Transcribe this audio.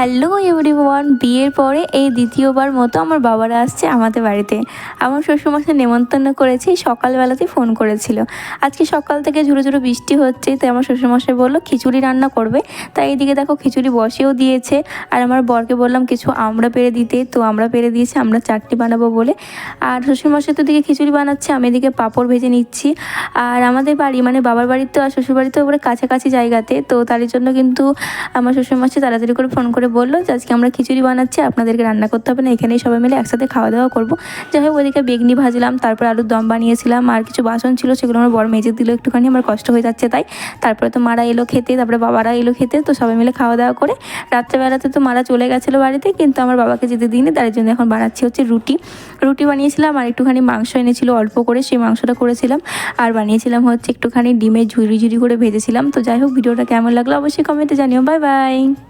Hello everyone বিয়ের পরে এই দ্বিতীয়বার মতো আমার বাবারা আসছে আমাদের বাড়িতে। আমার শ্বশুরমশাই নেমন্তন্ন করেছে সকালবেলাতেই ফোন করেছিল। আজকে সকাল থেকে ঝুরো ঝুরো বৃষ্টি হচ্ছে, তাই আমার শ্বশুরমশাই বলল, খিচুড়ি রান্না করবে। তাই এইদিকে দেখো খিচুড়ি বসেও দিয়েছে। আর আমার বরকে বললাম, কিছু আমরা পেরে দিতে, তো আমরা পেরে দিয়েছি, আমরা চাটনি বানাবো বলে। আর শ্বশুরমশাই তো দিকে খিচুড়ি বানাচ্ছে, আমি এদিকে পাঁপড় ভেজে নিচ্ছি। আর আমাদের বাড়ি মানে বাবার বাড়িতে আর শ্বশুর বাড়িতে ওপরে কাছাকাছি জায়গাতে, তো তার জন্য কিন্তু আমার শ্বশুরমশাই তাড়াতাড়ি করে ফোন করে বলল যে আজকে আমরা খিচুড়ি বানাচ্ছি, আপনাদেরকে রান্না করতে হবে না, এখানেই সবাই মিলে একসাথে খাওয়া দাওয়া করব। যাই হোক, ওদিকে বেগনি ভাজলাম, তারপর আলুর দম বানিয়েছিলাম, আর কিছু বাসন ছিল, সেগুলো আমার বড় মেজে দিল একটুখানি, আমার কষ্ট হয়ে যাচ্ছে তাই। তারপরে তো মারা এলো খেতে, তারপরে বাবারা এলো খেতে, তো সবাই মিলে খাওয়া দাওয়া করে। রাত্রেবেলাতে তো মারা চলে গেছিল বাড়িতে, কিন্তু আমার বাবাকে যেতে দিইনি, তার জন্য এখন বানাচ্ছি হচ্ছে রুটি। রুটি বানিয়েছিলাম, আর একটুখানি মাংস এনেছিল, অল্প করে, সেই মাংসটা করেছিলাম। আর বানিয়েছিলাম হচ্ছে একটুখানি ডিমের ঝুরি ঝুরি করে ভেজেছিলাম, তো যাই হোক, ভিডিওটা কেমন লাগল অবশ্যই কমেন্টে জানিও। Bye bye!